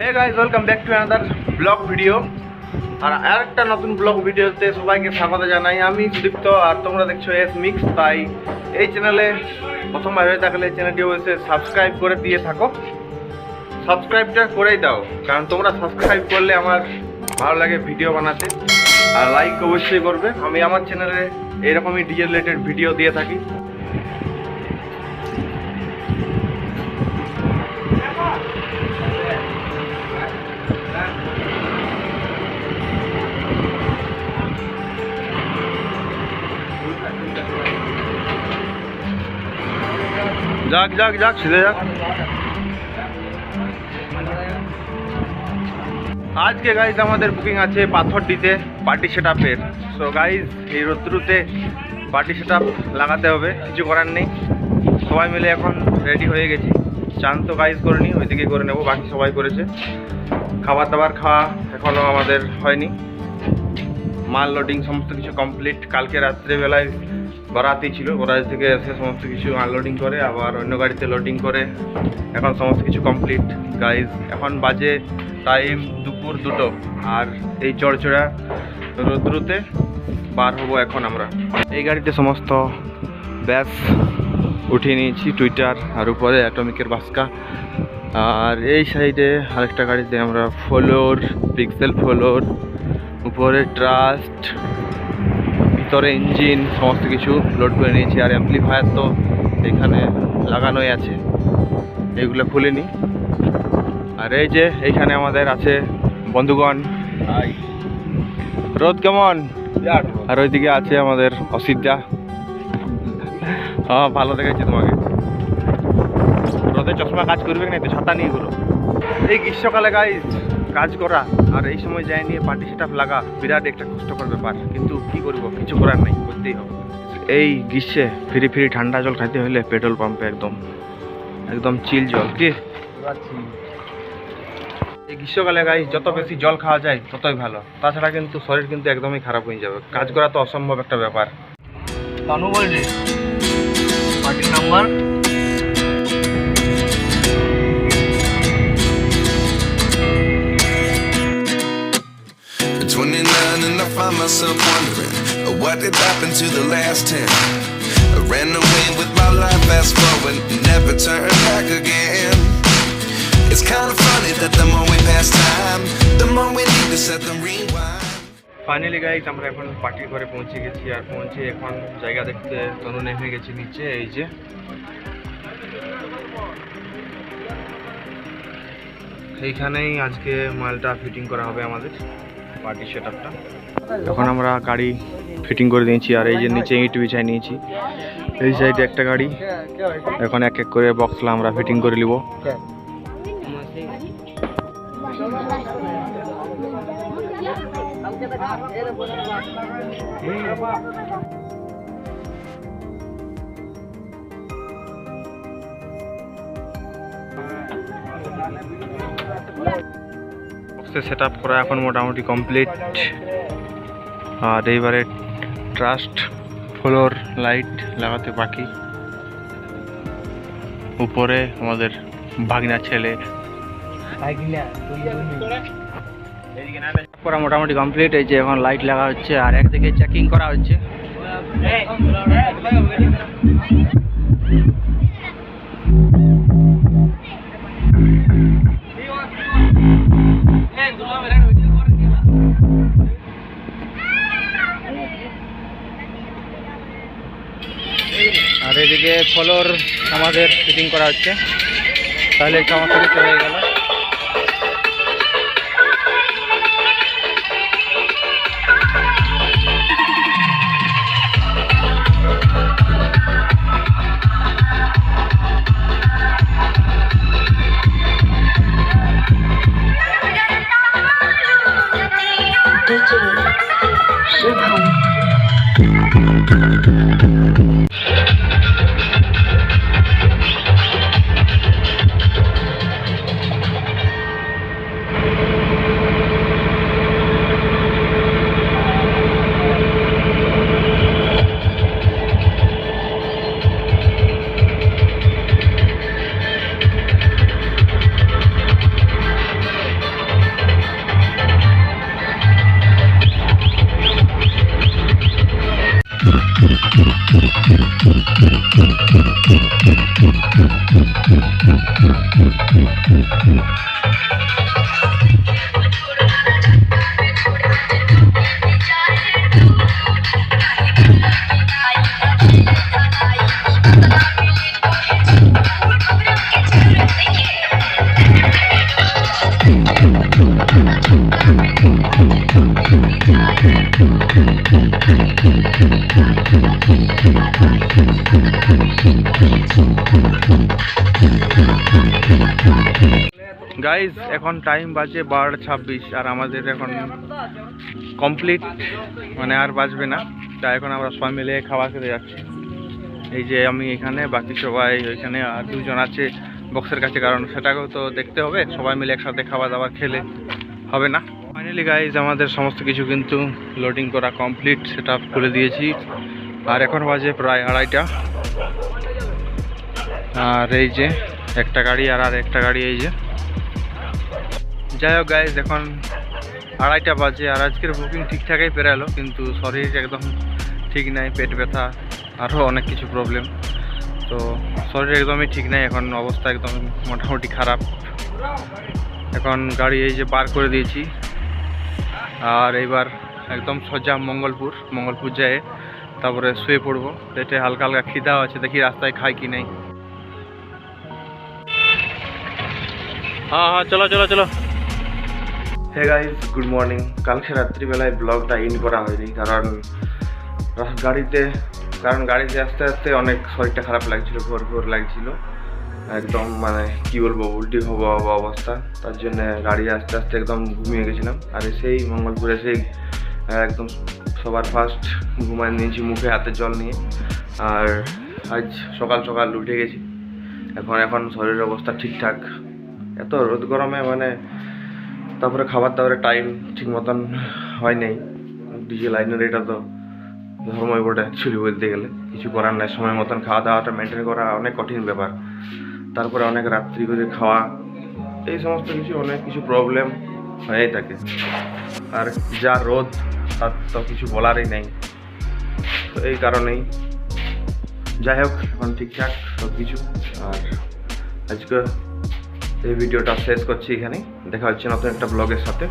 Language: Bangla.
Hey guys welcome back to another blog video আর আরেকটা নতুন ব্লগ ভিডিওতে সবাইকে স্বাগত জানাই। আমি সুদীপ্ত আর তোমরা দেখছ এস মিক্স তাই এই চ্যানেলে প্রথমবার হয়ে থাকলে চ্যানেলটি অবশ্যই সাবস্ক্রাইব করে দিয়ে থাকো। সাবস্ক্রাইবটা করেই দাও। কারণ তোমরা সাবস্ক্রাইব করলে আমার ভালো লাগে ভিডিও বানাতে। আর লাইক অবশ্যই করবে। আমি আমার চ্যানেলে এরকমই ডিজে রিলেটেড ভিডিও দিয়ে থাকি। যাক যাক যাক সিধে যাক। আজকে গাইজ আমাদের বুকিং আছে পাথরডিতে পার্টি সেট আপের সো গাইজ এই রোদ্রুতে পার্টি সেট লাগাতে হবে, কিছু করার নেই। সবাই মিলে এখন রেডি হয়ে গেছি। চান তো গাইজ করিনি ওইদিকে করে নেব, বাকি সবাই করেছে। খাবার দাবার খাওয়া এখনও আমাদের হয়নি। মাল লোডিং সমস্ত কিছু কমপ্লিট কালকে রাত্রেবেলায় বরাতি ছিল, বরাতি থেকে এসে সমস্ত কিছু আনলোডিং করে, আবার অন্য গাড়িতে লোডিং করে। এখন সমস্ত কিছু কমপ্লিট গাইজ এখন বাজে টাইম দুপুর দুটো, আর এই চড়চড়া রোদ্রুতে বার হব এখন আমরা। এই গাড়িতে সমস্ত ব্যাস উঠিয়ে নিয়েছি টুইটার আর উপরে অ্যাটমিকের বাস্কা। আর এই সাইডে আরেকটা গাড়িতে আমরা ফ্লোর পিক্সেল ফ্লোর উপরে ট্রাস্ট ভিতরে ইঞ্জিন সমস্ত কিছু লোড করে নিয়েছি আর অ্যাম্পলিফায়ার তো এখানে লাগানোই আছে। এগুলো খুলিনি আর এই যে এইখানে আমাদের আছে বন্ধুগণ রোদ কেমন? আর ওইদিকে আছে আমাদের অসিদ্ধা হ্যাঁ ভালো দেখেছি তোমাকে। রোদে চশমা কাজ করবে না তো ছাতা নিয়ে ঘুরো। এই গ্রীষ্মকালে গাইজ কাজ করা আর এই সময় যায় নিয়ে পার্টি সেট লাগা বিরাট একটা কষ্টকর ব্যাপার। কিন্তু কি করব? কিছু করার নেই, করতেই হবে। এই গ্রীষ্মে ফ্রি ফ্রি ঠান্ডা জল খাইতে হলে পেট্রোল পাম্পে একদম একদম চিল জল, কি? এই গ্রীষ্মকালে গাই যত বেশি জল খাওয়া যায়, ততই ভালো। তাছাড়া কিন্তু শরীর কিন্তু একদমই খারাপ হয়ে যাবে। কাজ করা তো অসম্ভব একটা ব্যাপার। কানু বলছে পার্টির number uh, what did happen to the last 10. I ran away with my life, fast forward, never turn back again. It's kind of funny that the more we pass time, the more we need to set them rewind. Finally guys আমরা এখন পার্টির ঘরে পৌঁছে গেছি আর পৌঁছে এখন জায়গা দেখতে তনু নেমে গেছি নিচে এই যে এইখানেই আজকে মালটা ফিটিং করা হবে আমাদের পার্টি সেট আপটা এখন আমরা গাড়ি ফিটিং করে দিয়েছি আর এই যে নিচে ইট বিছাই নিয়েছি। এই সাইডে একটা গাড়ি। এখন এক এক করে বক্সলা আমরা ফিটিং করে নিব। সেট আপ করা এখন মোটামুটি কমপ্লিট আর এইবারে ট্রাস্ট ফ্লোর লাইট লাগাতে বাকি উপরে আমাদের ভাগনা ছেলে করা মোটামুটি কমপ্লিট হয়েছে এখন লাইট লাগা হচ্ছে আর একদিকে চেকিং করা হচ্ছে ফলোর আমাদের ফিটিং করা হচ্ছে। তাহলে একটু আমার চলে গেল। Thank you. গাইজ এখন টাইম বাজে বারোটা ছাব্বিশ আর আমাদের এখন কমপ্লিট মানে আর বাজবে না। তা এখন আমরা সবাই মিলে খাওয়া খেতে যাচ্ছি। এই যে আমি এখানে, বাকি সবাই ওইখানে আর দুজন আছে বক্সের কাছে, কারণ সেটাকেও তো দেখতে হবে। সবাই মিলে একসাথে খাওয়া দাওয়া খেলে হবে না। ফাইনালি গাইজ আমাদের সমস্ত কিছু কিন্তু লোডিং করা কমপ্লিট সেটা খুলে দিয়েছি। আর এখন বাজে প্রায় আড়াইটা। আর এই যে, একটা গাড়ি আর আর একটা গাড়ি, এই যে। যাই হোক গাইজ এখন আড়াইটা বাজে আর আজকের বুকিং ঠিকঠাকই পেরালো কিন্তু শরীর একদম ঠিক নাই, পেট ব্যথা আরও অনেক কিছু প্রবলেম তো শরীর একদমই ঠিক নাই, এখন অবস্থা একদম মোটামুটি খারাপ। এখন গাড়ি এই যে পার করে দিয়েছি। আর এইবার একদম সোজা মঙ্গলপুর মঙ্গলপুর যেয়ে তারপরে শুয়ে পড়ব। পেটে হালকা হালকা খিদাও আছে, দেখি রাস্তায় খাই কি নাই। হ্যাঁ হ্যাঁ চলো চলো চলো। হে গাইজ গুড মর্নিং কালকে রাত্রিবেলায় ব্লগটা ইন করা হয়নি, কারণ গাড়িতে কারণ গাড়িতে আসতে আসতে অনেক শরীরটা খারাপ লাগছিল ভোর ভোর লাগছিল। একদম মানে কি বলব, উল্টি হব অবস্থা। তার জন্য গাড়ি আস্তে আস্তে একদম ঘুমিয়ে গেছিলাম। আর সেই মঙ্গলপুরে সেই একদম সবার ফার্স্ট ঘুমায় নিয়েছি মুখে হাতে জল নিয়ে। আর আজ সকাল সকাল উঠে গেছি। এখন এখন শরীরের অবস্থা ঠিকঠাক। এত রোদ গরমে মানে তারপরে খাবার দাবারের টাইম ঠিক মতন হয় নাই। ডিজে লাইনের এটা তো ধর্মই বটে অ্যাকচুয়ালি বলতে গেলে। কিছু করার নাই, সময় মতন খাওয়া দাওয়াটা মেনটেন করা অনেক কঠিন ব্যাপার। তারপরে অনেক রাত্রি করে খাওয়া, এই সমস্ত কিছু অনেক কিছু প্রবলেম হয়েই থাকে। আর যা রোদ, তার তো কিছু বলারই নেই। তো এই কারণেই যাই হোক, এখন ঠিকঠাক সব কিছু আর আজকে এই ভিডিওটা শেষ করছি এখানে দেখা হচ্ছে নতুন একটা ব্লগের সাথে।